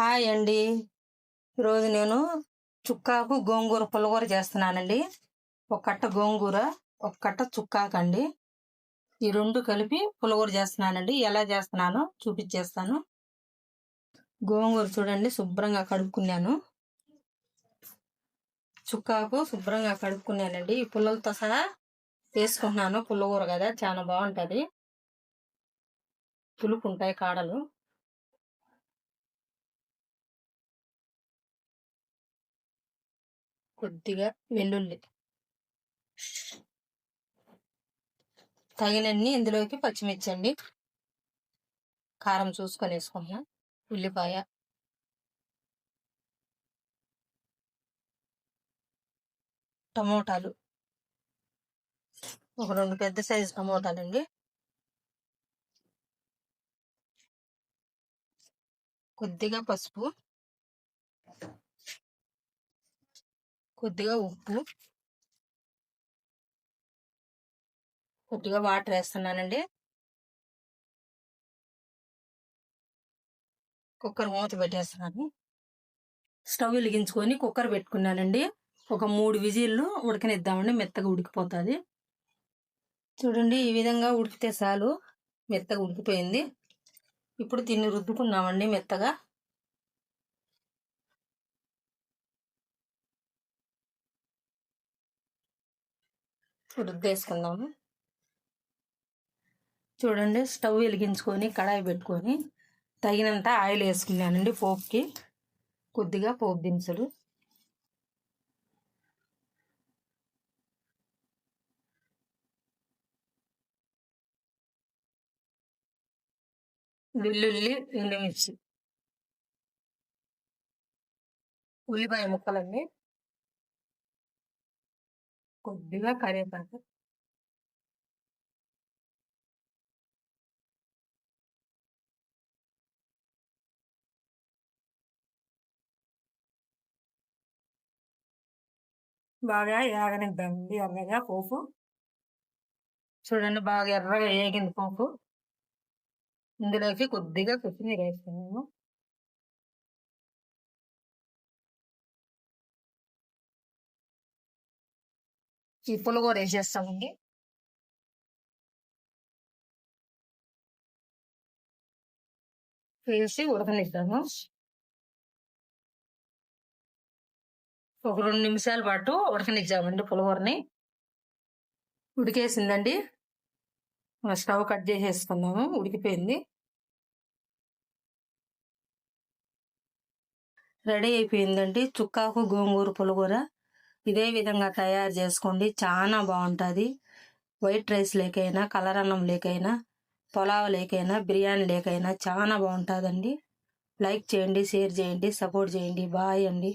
Hi అండి. ఈరోజు నేను చుక్కాకు గోంగూర పులగూర చేస్తున్నానండి. ఒక కట్ట గోంగూర ఒక కట్ట చుక్కాకు అండి. ఈ రెండు కలిపి పులగూర చేస్తున్నానండి. ఎలా చేస్తున్నానో చూపించేస్తాను. గోంగూర చూడండి శుభ్రంగా కడుక్కున్నాను. చుక్కాకు శుభ్రంగా కడుక్కున్నానండి. ఈ పుల్లలతో సహా వేసుకుంటున్నాను. పుల్లగూర కదా చాలా బాగుంటది. పులుపు ఉంటాయి కాడలు. కొద్దిగా వెల్లుల్లి. తగినన్ని ఇందులోకి పచ్చిమిర్చి అండి కారం చూసుకొని వేసుకుందాం ఉల్లిపాయ. టమోటాలు. ఒక రెండు పెద్ద సైజు టమోటాలు అండి కొద్దిగా పసుపు. కొద్దిగా ఉప్పు. కొద్దిగా వాటర్ వేస్తున్నానండి. కుక్కర్ మూత పెట్టేస్తున్నాను. స్టవ్ వెలిగించుకొని కుక్కర్ పెట్టుకున్నానండి. ఒక మూడు విజిల్లు ఉడకనిద్దామండి. మెత్తగా ఉడికిపోతుంది. చూడండి ఈ విధంగా ఉడికితే చాలు. మెత్తగా ఉడికిపోయింది. ఇప్పుడు దీన్ని రుద్దుకున్నామండి మెత్తగా. రుద్దేసుకుందాము. చూడండి స్టవ్ వెలిగించుకొని కడాయి పెట్టుకొని తగినంత ఆయిల్ వేసుకున్నానండి పోపుకి. కొద్దిగా పోపు దినుసులు. వెల్లుల్లి ఎండుమిర్చి. ఉల్లిపాయ ముక్కలన్నీ కొద్దిగా కరివేపాకు. బాగా ఏగనిద్దామండి ఎర్రగా పోపు. చూడండి బాగా ఎర్రగా ఏగింది పోపు. ఇందులోకి కొద్దిగా కొత్తిమీర వేస్తున్నాము ఈ పులగూర వేసేస్తామండి వేసి ఉడకనిద్దాము ఒక రెండు నిమిషాల పాటు ఉడకనిచ్చామండి పులిహోరని ఉడికేసిందండి. స్టవ్ కట్ చేసేసుకుందాము ఉడికిపోయింది. రెడీ అయిపోయిందండి చుక్కాకు గోంగూర పులిహోర ఇదే విధంగా తయారు చేసుకోండి. చాలా బాగుంటుంది. వైట్ రైస్ లేకైనా కలర్ అన్నం లేకైనా పొలావ్ లేకైనా బిర్యానీ లేకైనా చాలా బాగుంటుందండి. లైక్ చేయండి షేర్ చేయండి సపోర్ట్ చేయండి. బాయ్ అండి.